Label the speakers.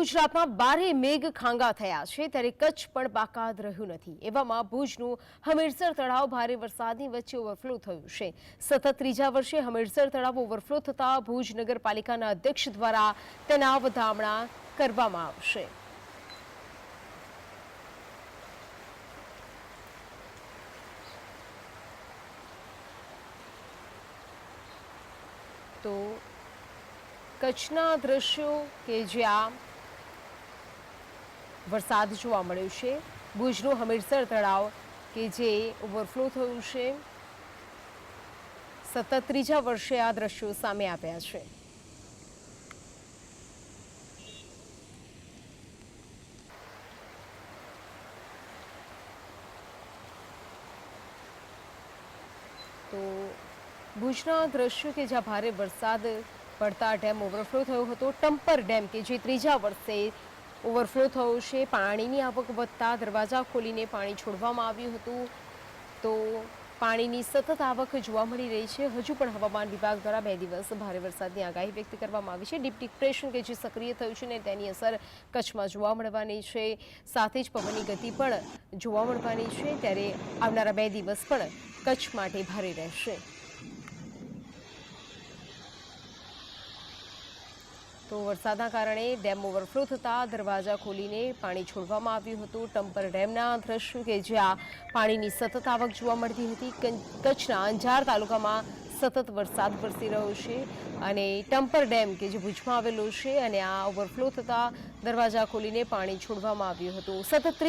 Speaker 1: ગુજરાતમાં બારે મેઘ ખાંગા થયા છે, ત્યારે કચ્છ પણ બાકાત રહ્યું નથી. એવામાં ભુજનું હમીરસર તળાવ ભારે વરસાદની વચ્ચે ઓવરફ્લો થયું છે. સતત ત્રીજા વર્ષે હમીરસર તળાવ ઓવરફ્લો થતા ભુજ નગરપાલિકાના અધ્યક્ષ દ્વારા તેના વધામણા કરવામાં આવશે. તો કચ્છના દ્રશ્યો કે જ્યાં વરસાદ જોવા મળ્યો છે. ભુજનું હમીરસર તળાવ કે જે ઓવરફ્લો થયું છે. સતત ત્રીજા વર્ષે આ દ્રશ્યો સામે આવ્યા છે. તો ભુજના દ્રશ્યો કે જ્યાં ભારે વરસાદ પડતા ડેમ ઓવરફ્લો થયો હતો. ટમ્પર ડેમ કે જે ત્રીજા વર્ષે ઓવરફ્લો થયો છે. પાણીની આવક વધતા દરવાજા ખોલીને પાણી છોડવામાં આવ્યું હતું. તો પાણીની સતત આવક જોવા મળી રહી છે. હજુ પણ હવામાન વિભાગ દ્વારા બે દિવસ ભારે વરસાદની આગાહી વ્યક્ત કરવામાં આવી છે. ડીપ ડિપ્રેશન કે જે સક્રિય થયું છે ને તેની અસર કચ્છમાં જોવા મળવાની છે. સાથે જ પવનની ગતિ પણ જોવા મળવાની છે. ત્યારે આવનારા બે દિવસ પણ કચ્છ માટે ભારે રહેશે. તો વરસાદના કારણે ડેમ ઓવરફ્લો થતા દરવાજા ખોલીને પાણી છોડવામાં આવ્યું હતું. ટમ્પર ડેમના દ્રશ્યો કે જ્યાં પાણીની સતત આવક જોવા મળતી હતી. કચ્છના અંજાર તાલુકામાં સતત વરસાદ વરસી રહ્યો છે અને ટમ્પર ડેમ કે જે ભુજમાં આવેલો છે અને આ ઓવરફ્લો થતા દરવાજા ખોલીને પાણી છોડવામાં આવ્યું હતું. સતત